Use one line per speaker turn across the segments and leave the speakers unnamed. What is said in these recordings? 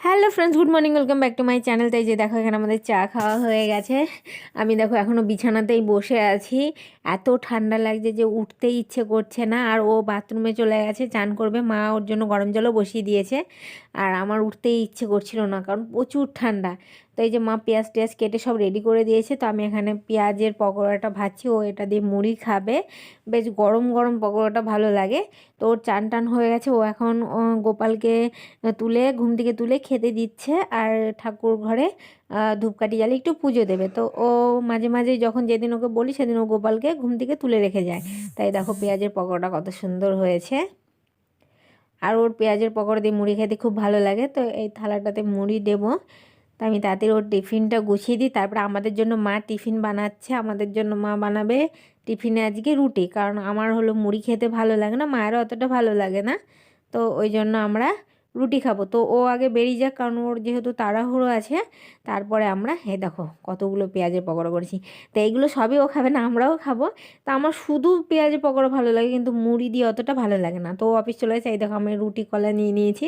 Hello friends, good morning, welcome back to my channel. তাই যে দেখো, এখানে আমাদের চা খাওয়া হয়ে গেছে। আমি দেখো এখনও বিছানাতেই বসে আছি। এত ঠান্ডা লাগছে যে উঠতে ইচ্ছে করছে না। আর ও বাথরুমে চলে গেছে, চান করবে। মা ওর জন্য গরম জলও বসিয়ে দিয়েছে। আর আমার উঠতেই ইচ্ছে করছিল না, কারণ প্রচুর ঠান্ডা। তো এই যে মা পেঁয়াজ টেয়াজ কেটে সব রেডি করে দিয়েছে, তো আমি এখানে পেঁয়াজের পকোড়াটা ভাজছি, ও এটা দিয়ে মুড়ি খাবে। বেশ গরম গরম পকোড়াটা ভালো লাগে। তো ওর চান টান হয়ে গেছে, ও এখন গোপালকে তুলে, ঘুম থেকে তুলে খেতে দিচ্ছে আর ঠাকুর ঘরে ধূপকাঠি জ্বালিয়ে একটু পুজো দেবে। তো ও মাঝে মাঝে যখন যেদিন ওকে বলি সেদিন ও গোপালকে ঘুম থেকে তুলে রেখে যায়। তাই দেখো পেঁয়াজের পকোড়াটা কত সুন্দর হয়েছে। আর ওর পেঁয়াজের পকোড়া দিয়ে মুড়ি খেতে খুব ভালো লাগে, তো এই থালাটাতে মুড়ি দেবো। তো আমি তাড়াতাড়ি ওর টিফিনটা গুছিয়ে দিই। তারপরে আমাদের জন্য মা টিফিন বানাচ্ছে, আমাদের জন্য মা বানাবে টিফিনে আজকে রুটি। কারণ আমার হলো মুড়ি খেতে ভালো লাগে না, মায়েরও অতটা ভালো লাগে না। তো ওই জন্য আমরা রুটি খাব। তো ও আগে বেরিয়ে যাক, কারণ ওর যেহেতু তাড়াহুড়ো আছে, তারপরে আমরা, হে দেখো কতগুলো পেঁয়াজের পকোড়া করেছি। তো এইগুলো সবই ও খাবে না, আমরাও খাব। তা আমার শুধু পেঁয়াজের পকোড়া ভালো লাগে, কিন্তু মুড়ি দিয়ে অতটা ভালো লাগে না। তো অফিস চলে গেছে, এই দেখো আমি রুটি, কলা নিয়ে নিয়েছি।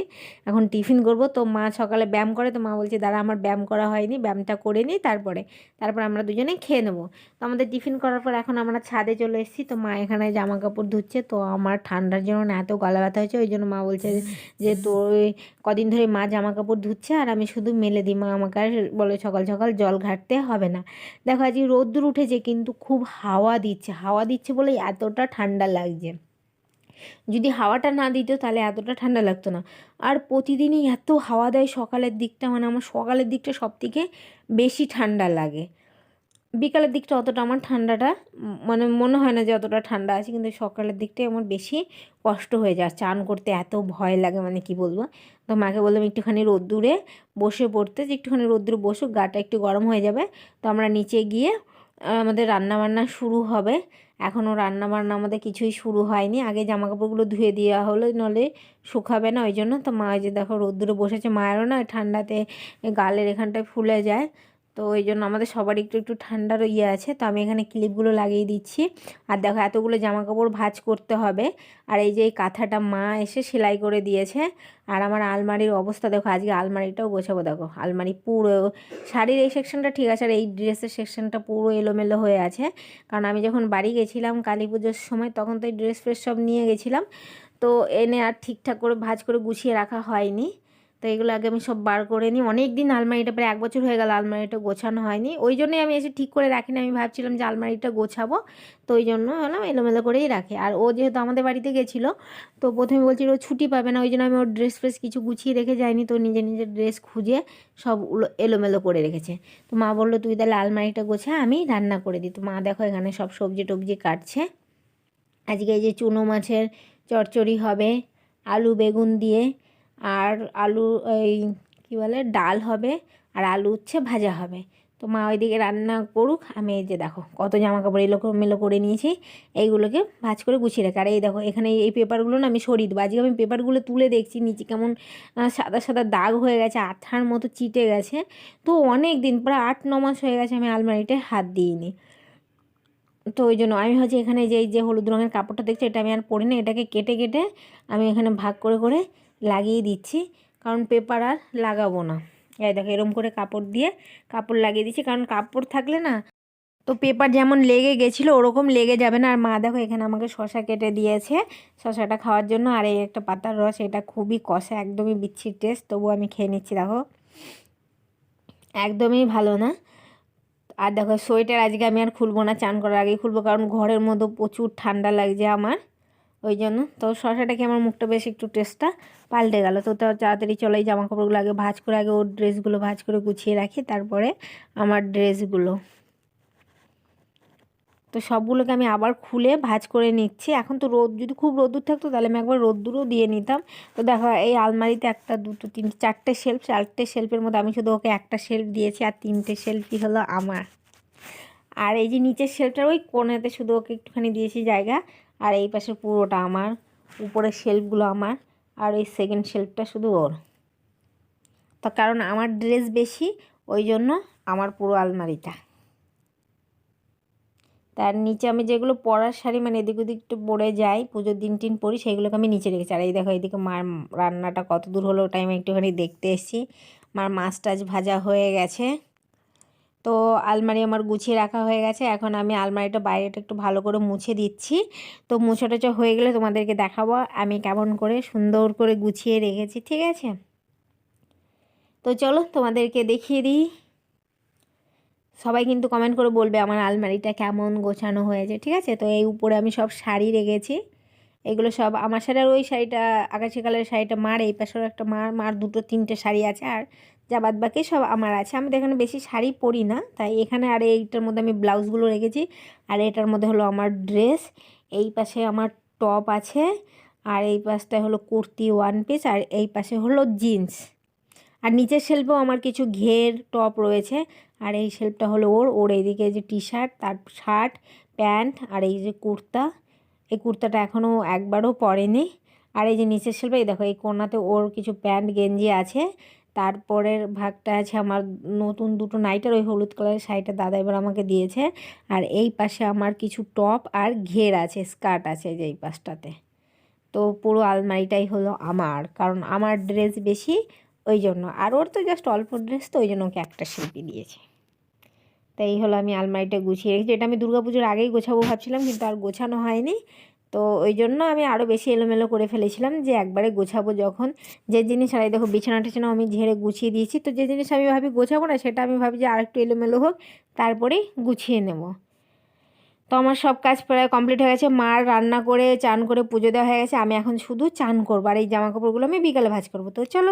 এখন টিফিন করব, তো মা সকালে ব্যায়াম করে, তো মা বলছে, দাঁড়া, আমার ব্যায়াম করা হয়নি, ব্যায়ামটা করে নিই তারপরে। তারপর আমরা দুজনেই খেয়ে নেব। তো আমাদের টিফিন করার পর এখন আমরা ছাদে চলে এসেছি, তো মা এখানে জামা কাপড় ধুচ্ছে, তো আমার ঠান্ডার জন্য না এত গলা ব্যথা হয়েছে, ওই জন্য মা বলছে যে তোর কদিন ধরে মা জামা কাপড় ধুচ্ছে আর আমি শুধু মেলে দিই। মা আমাকে আর বলে সকাল সকাল জল ঘাটতে হবে না। দেখো আজকে রোদ্দুর উঠেছে কিন্তু খুব হাওয়া দিচ্ছে। হাওয়া দিচ্ছে বলে এতটা ঠান্ডা লাগছে। যদি হাওয়াটা না দিত তাহলে এতটা ঠান্ডা লাগতো না। আর প্রতিদিনই এত হাওয়া দেয় সকালের দিকটা মানে আমার সকালের দিকটা সব থেকে বেশি ঠান্ডা লাগে। বিকালের দিকটা অতটা আমার ঠান্ডাটা মানে মনে হয় না যে অতটা ঠান্ডা আছে, কিন্তু সকালের দিকটাই আমার বেশি কষ্ট হয়ে যায়। চান করতে এত ভয় লাগে মানে কি বলব? তো মাকে বললাম, একটুখানি রোদ্দুরে বসে পড়তে, যে একটুখানি রোদ্দুরে বসুক, গাটা একটু গরম হয়ে যাবে। তো আমরা নিচে গিয়ে আমাদের রান্নাবান্না শুরু হবে। এখনও রান্নাবান্না আমাদের কিছুই শুরু হয়নি। আগে জামা কাপড়গুলো ধুয়ে দেওয়া হলো নলে শুকাবে না, ওই জন্য। তো মা যে দেখো, রোদ্দুরে বসেছে, মায়েরও না ঠান্ডাতে গালের এখানটায় ফুলে যায়। তো ওই জন্য আমাদের সবার একটু একটু ঠান্ডারও ইয়ে আছে। তো আমি এখানে ক্লিপগুলো লাগিয়ে দিচ্ছি। আর দেখো, এতগুলো জামা কাপড় ভাজ করতে হবে। আর এই যে এই কাঁথাটা মা এসে সেলাই করে দিয়েছে। আর আমার আলমারির অবস্থা দেখো, আজকে আলমারিটাও গোছাবো, দেখো। আলমারি পুরো শাড়ির এই সেকশনটা ঠিক আছে, আর এই ড্রেসের সেকশনটা পুরো এলোমেলো হয়ে আছে। কারণ আমি যখন বাড়ি গেছিলাম কালী পুজোর সময়, তখন তো এই ড্রেস ফ্রেস সব নিয়ে গেছিলাম। তো এনে আর ঠিকঠাক করে ভাজ করে গুছিয়ে রাখা হয়নি। তো এগুলো আগে আমি সব বার করে নিই। অনেক দিন আলমারিটা প্রায় এক বছর হয়ে গেল আলমারিটা গোছানো হয়নি। ওই জন্যই আমি এসে ঠিক করে রাখিনি আমি ভাবছিলাম যে আলমারিটা গোছাবো। তো ওই জন্য হলাম এলোমেলো করেই রাখে। আর ও যেহেতু আমাদের বাড়িতে গেছিল, তো প্রথমে বলছিল ও ছুটি পাবে না। ওই জন্য আমি ওর ড্রেস ফ্রেস কিছু গুছিয়ে রেখে যাইনি। তো নিজে নিজের ড্রেস খুঁজে সব এলোমেলো করে রেখেছে। তো মা বলল, তুই তাহলে আলমারিটা গোছা, আমি রান্না করে দিই। তো মা দেখো এখানে সব সবজি টবজি কাটছে। আজকে এই যে চুনো মাছের চচ্চড়ি হবে, আলু বেগুন দিয়ে আর আলু এই কী বলে, ডাল হবে আর আলু উচ্ছে ভাজা হবে। তো মা ওইদিকে রান্না করুক, আমি এই যে দেখো কত জামা কাপড় এলো মেলো করে নিয়েছি, এইগুলোকে ভাজ করে গুছিয়ে রাখি। আর এই দেখো এখানে এই পেপারগুলো না আমি সরিয়ে দেবো। আজকে আমি পেপারগুলো তুলে দেখছি, নিচে কেমন সাদা সাদা দাগ হয়ে গেছে, আঠার মতো চিটে গেছে। তো অনেক দিন, প্রায় আট, ন মাস হয়ে গেছে আমি আলমারিটায় হাত দিইনি। তো ওই জন্য আমি হচ্ছে এখানে যে যে হলুদ রঙের কাপড়টা দেখছি, এটা আমি আর পরি না, এটাকে কেটে কেটে আমি এখানে ভাগ করে করে লাগিয়ে দিচ্ছি, কারণ পেপার আর লাগাবো না। এই দেখো, এরম করে কাপড় দিয়ে কাপড় লাগিয়ে দিচ্ছি, কারণ কাপড় থাকলে না, তো পেপার যেমন লেগে গেছিল, ওরকম লেগে যাবে না। আর মা দেখো, এখানে আমাকে শশা কেটে দিয়েছে শশাটা খাওয়ার জন্য। আর এই একটা পাতার রস, এটা খুবই কষা, একদমই বিচ্ছির টেস্ট তবু আমি খেয়ে নিচ্ছি, দেখো। একদমই ভালো না। আর দেখো, সোয়েটার আজকে আমি আর খুলবো না, চান করার আগেই খুলবো, কারণ ঘরের মধ্যে প্রচুর ঠান্ডা লাগছে আমার। ওই জন্য। তো শশাটাকে আমার মুখটা বেশ একটু টেস্টটা পাল্টে গেল। তো তাড়াতাড়ি চলে জামা কাপড়গুলো আগে ভাজ করে, আগে ওর ড্রেসগুলো ভাজ করে গুছিয়ে রাখি, তারপরে আমার ড্রেসগুলো তো সবগুলোকে আমি আবার খুলে ভাজ করে নিচ্ছি। এখন তো রোদ, যদি খুব রোদ্দুর থাকতো তাহলে আমি একবার রোদ্দুরও দিয়ে নিতাম। তো দেখো, এই আলমারিতে একটা, দুটো, তিনটে, চারটে শেল্ফ চারটে শেল্ফের মধ্যে আমি শুধু ওকে একটা শেল্ফ দিয়েছি আর তিনটে শেল্ফই হলো আমার। আর এই যে নিচের শেল্ফটার, ওই কোণেতে শুধু ওকে একটুখানি দিয়েছি জায়গা। আর এই পাশে পুরোটা আমার, উপরের শেল্ফগুলো আমার, আর এই সেকেন্ড শেল্ফটা শুধু ওর। তো কারণ আমার ড্রেস বেশি, ওই জন্য আমার পুরো আলমারিটা। তার নিচে আমি যেগুলো পরার শাড়ি মানে এদিক ওদিক একটু পরে যাই, পুজোর দিন টিন পরি, সেইগুলোকে আমি নিচে রেখেছি। আর এই দেখো এইদিকে মার রান্নাটা কত দূর হলো ওটা আমি একটুখানি দেখতে এসেছি। মার মাছ টাছ ভাজা হয়ে গেছে। তো আলমারি আমার গুছিয়ে রাখা হয়ে গেছে। এখন আমি আলমারিটা বাইরেটা একটু ভালো করে মুছে দিচ্ছি। তো মুছে টুছে হয়ে গেলে তোমাদেরকে দেখাবো। আমি কেমন করে সুন্দর করে গুছিয়ে রেখেছি, ঠিক আছে? তো চলো তোমাদেরকে দেখিয়ে দিই। সবাই কিন্তু কমেন্ট করে বলবে, আমার আলমারিটা কেমন গোছানো হয়েছে? ঠিক আছে? তো এই উপরে আমি সব শাড়ি রেখেছি। এগুলো সব আমার শাড়ি আর ওই শাড়িটা, আকাশি কালারের শাড়িটা মার, এই পাশেও একটা মার মার দুটো তিনটে শাড়ি আছে আর যা বাদ বাকি সব আমার আছে। আমি তো এখানে বেশি শাড়ি পরি না, তাই এখানে আর এইটার মধ্যে আমি ব্লাউজগুলো রেখেছি। আর এটার মধ্যে হলো আমার ড্রেস, এই পাশে আমার টপ আছে, আর এই পাশটায় হলো কুর্তি ওয়ান পিস আর এই পাশে হলো জিন্স। আর নিচের শেল্ফেও আমার কিছু ঘের টপ রয়েছে, আর এই শেল্ফটা হলো ওর ওর এইদিকে যে টি শার্ট তার শার্ট প্যান্ট আর এই যে কুর্তা। এই কুর্তাটা এখনও একবারও পরেনি। আর এই যে নিচের শেল্ফে এই দেখো, এই কোনাতে ওর কিছু প্যান্ট, গেঞ্জি আছে। তারপরের ভাগটা আছে আমার নতুন দুটো নাইটার, ওই হলুদ কালারের শাড়িটা দাদা এবার আমাকে দিয়েছে। আর এই পাশে আমার কিছু টপ আর ঘের আছে, স্কার্ট আছে যে এই পাশটাতে। তো পুরো আলমারিটাই হলো আমার, কারণ আমার ড্রেস বেশি ওই জন্য। আর ওর তো জাস্ট অল্প ড্রেস, তো ওই জন্য ওকে একটা শিল্পী দিয়েছে। তাই এই হলো আমি আলমারিটা গুছিয়ে রেখেছি। এটা আমি দুর্গাপুজোর আগেই গোছাবো ভাবছিলাম, কিন্তু আর গোছানো হয়নি। তো ওই জন্য আমি আরও বেশি এলোমেলো করে ফেলেছিলাম যে একবারে গোছাবো যখন। যে জিনিস, আর দেখো বিছানা টিছানা আমি ঝেড়ে গুছিয়ে দিয়েছি। তো যে জিনিস আমি ভাবি গোছাবো না, সেটা আমি ভাবি যে আরেকটু এলোমেলো হোক তারপরেই গুছিয়ে নেব। তো আমার সব কাজ প্রায় কমপ্লিট হয়ে গেছে। মার রান্না করে, চান করে পুজো দেওয়া হয়ে গেছে। আমি এখন শুধু চান করব, আর এই জামা কাপড়গুলো আমি বিকালে ভাজ করব। তো চলো।